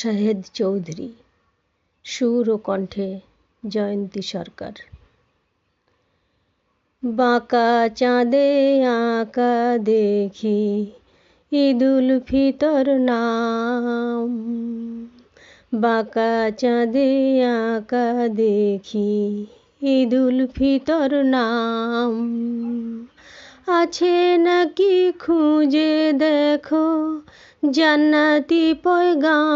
শাহেদ চৌধুরী। সুর ও কণ্ঠে জয়ন্তী সরকার। বাঁকা চাঁদে আঁকা দেখি ঈদুল ফিতর নাম। বাঁকা চাঁদে আঁকা দেখি ঈদুল ফিতর নাম। আছে নাকি খুঁজে দেখো জান্নাতি পয়গাম,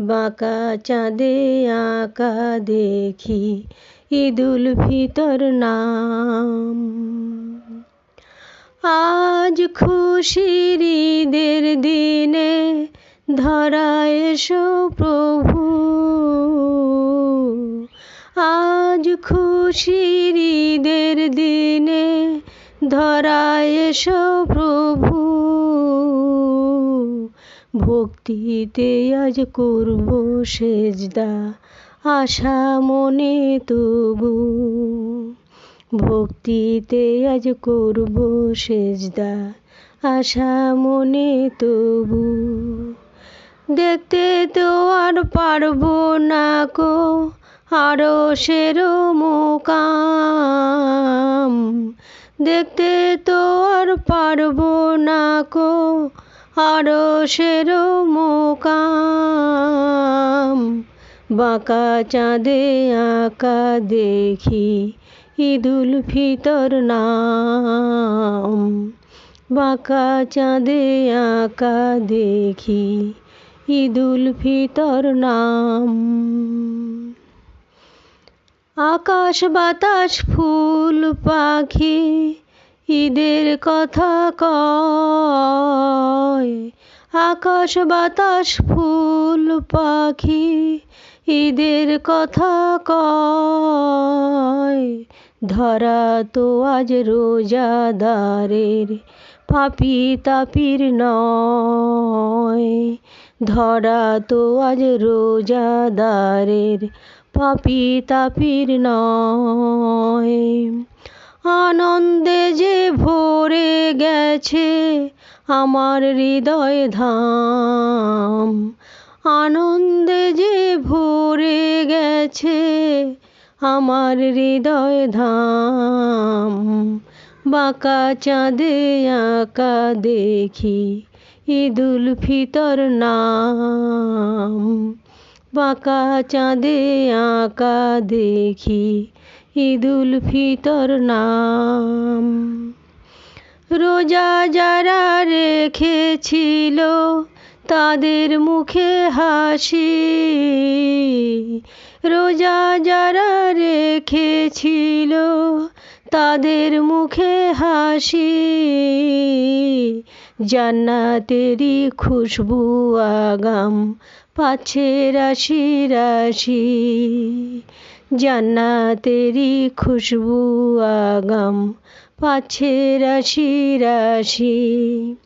বাঁকা চাঁদে আঁকা দেখি ঈদুল ফিতর নাম। আজ খুশির ঈদের দিনে ধরা এসো প্রভু। আজ খুশির ঈদের দিনে ধরা এসো প্রভু। ভক্তিতে আজ করব সেজদা, আশা মনে তবু। ভক্তিতে আজ করব সেজদা, আশা মনে তবু। দেখতে তো আর পারব না কো আরও সেরো মোকাম। দেখতে তো আর পারব না কো আরও সেরো মোকাম বাঁকা চাঁদে আঁকা দেখি ঈদুল ফিতর নাম। বাঁকা চাঁদে আঁকা দেখি ঈদুল ফিতর নাম। আকাশ বাতাস, ফুল, পাখি, ঈদের কথা কয়। আকাশ বাতাস, ফুল, পাখি, ঈদের কথা কয়। ধরা তো আজ রোজাদারের পাপি তাপির নয়। ধরা তো আজ রোজাদারের পাপি তাপির নয়। আনন্দে যে ভরে গেছে আমার হৃদয় ধাম। আনন্দে যে ভরে গেছে আমার হৃদয় ধাম। বাঁকা চাঁদে আঁকা দেখি ঈদুল ফিতর নাম। বাঁকা চাঁদে আঁকা দেখি ঈদুল ফিতর নাম। রোজা যারা রেখেছিল তাদের মুখে হাসি। রোজা যারা রেখেছিল তাদের মুখে হাসি। জান্নাতেরই খুশবু আগাম পাচ্ছে রাশি রাশি। জান্নাতেরই খুশবু আগাম পাচ্ছে রাশি রাশি।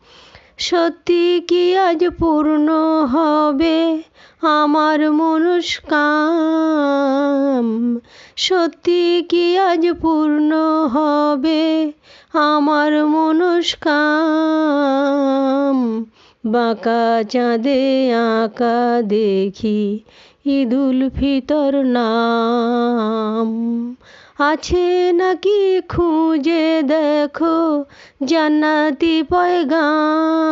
সত্যি কি আজ পূর্ণ হবে আমার মনস্কাম? সত্যি কি আজ পূর্ণ হবে আমার মনস্কাম? বাঁকা চাঁদে আঁকা দেখি ঈদুল ফিতর নাম। আছে নাকি খুঁজে দেখো জান্নাতি পয়গাম।